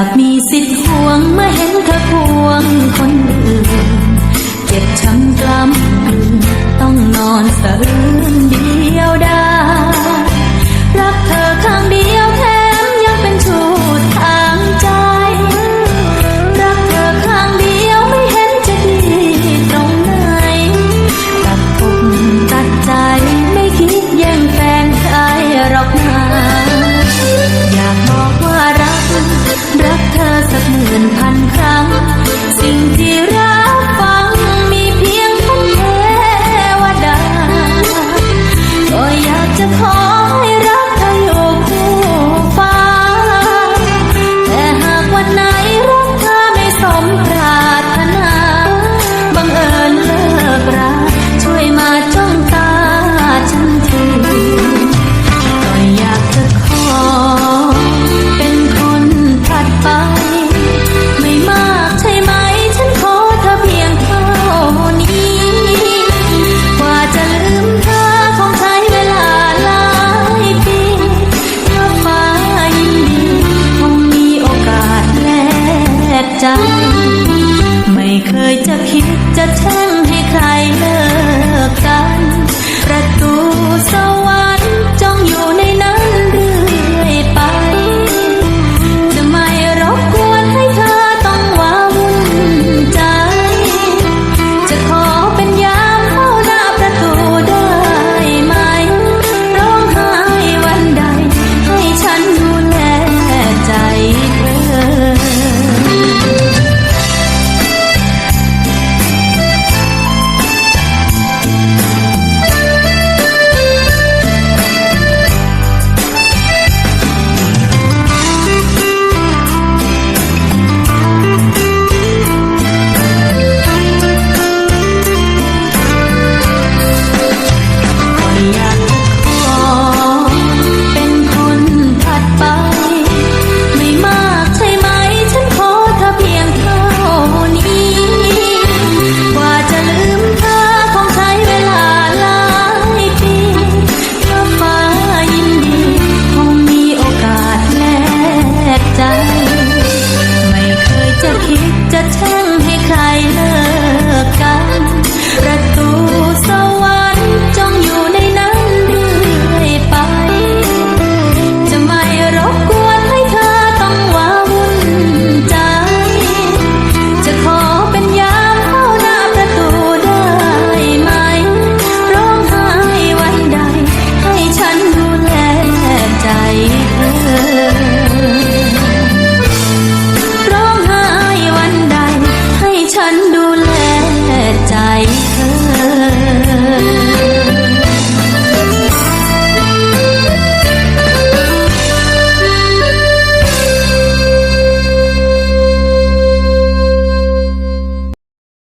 ากมีสิทธิ์หวงเมื่อเห็นเธอควงคนอื่น เจ็บช้ำกล้ำต้องนอนสะอื้นเดียวได้่เคยจะคิดจะแช่